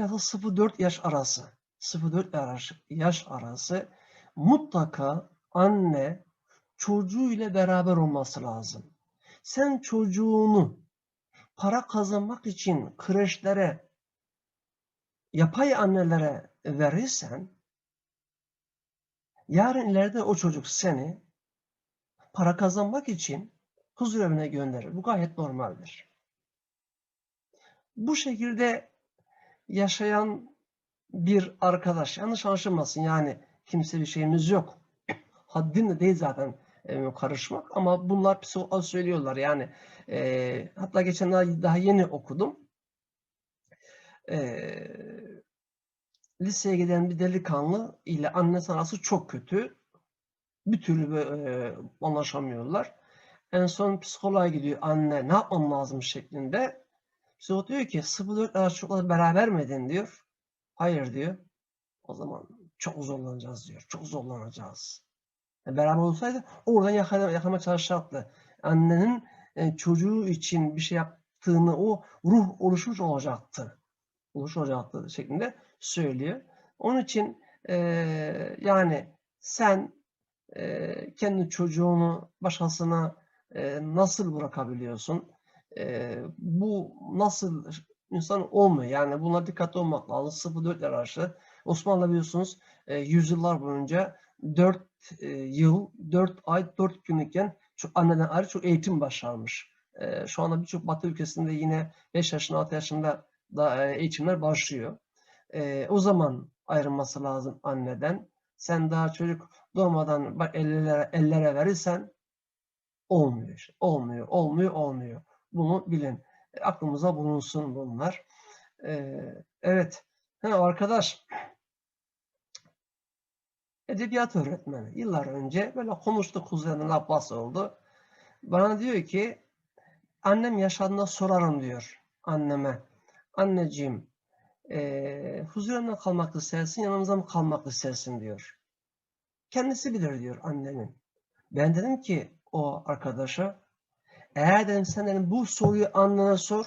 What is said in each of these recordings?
bilhassa 0-4 yaş arası 0-4 yaş, arası mutlaka anne çocuğuyla beraber olması lazım. Sen çocuğunu para kazanmak için kreşlere, yapay annelere verirsen yarın ileride o çocuk seni para kazanmak için huzur evine gönderir. Bu gayet normaldir. Bu şekilde yaşayan bir arkadaş yanlış anlaşılmasın yani kimse bir şeyimiz yok. Haddim de değil zaten e, karışmak ama bunlar psikolog söylüyorlar yani e, hatta geçen daha, daha yeni okudum. E, liseye giden bir delikanlı ile annesi arası çok kötü. Bir türlü e, anlaşamıyorlar. En son psikoloğa gidiyor anne ne yapmam lazım şeklinde. Psikolog diyor ki 0-4 yaş çocukla beraber mi edin diyor. Hayır diyor. O zaman çok zorlanacağız diyor. Çok zorlanacağız. Yani beraber olsaydı oradan yakalama, yakalama çalışacaktı. Annenin e, çocuğu için bir şey yaptığını o ruh oluşmuş olacaktı. Oluşmuş olacaktı şeklinde söylüyor. Onun için e, yani sen e, kendi çocuğunu başkasına e, nasıl bırakabiliyorsun? E, bu nasıl insan olmuyor. Yani buna dikkat olmak lazım. 0-4 yaş arası. Osmanlı biliyorsunuz e, yüzyıllar boyunca 4 e, yıl, 4 ay, 4 günlükken çok anneden ayrı çok eğitim başarmış. E, şu anda birçok batı ülkesinde yine 5 yaşında, 6 yaşında da e, eğitimler başlıyor. E, o zaman ayrılması lazım anneden. Sen daha çocuk doğmadan bak ellere, ellere verirsen olmuyor. Olmuyor, olmuyor, olmuyor. Bunu bilin. E, aklımıza bulunsun bunlar. E, evet. Ha, arkadaş edebiyat öğretmeni. Yıllar önce böyle konuştuk Kuzenin Abbas oldu. Bana diyor ki annem yaşadığında sorarım diyor anneme. Anneciğim e, huzurunda kalmak istersin yanımızda mı kalmak istersin diyor. Kendisi bilir diyor annemin. Ben dedim ki o arkadaşa eğer dedim sen dedim bu soruyu annene sor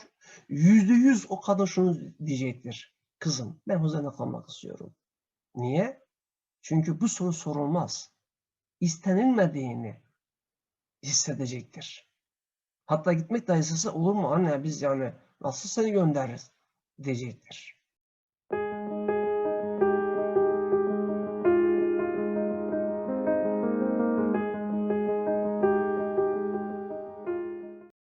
yüzde yüz o kadın şunu diyecektir. Kızım ben huzurunda kalmak istiyorum. Niye? Çünkü bu soru sorulmaz. İstenilmediğini hissedecektir. Hatta gitmek dahi olur mu anne biz yani nasıl seni göndeririz diyecektir.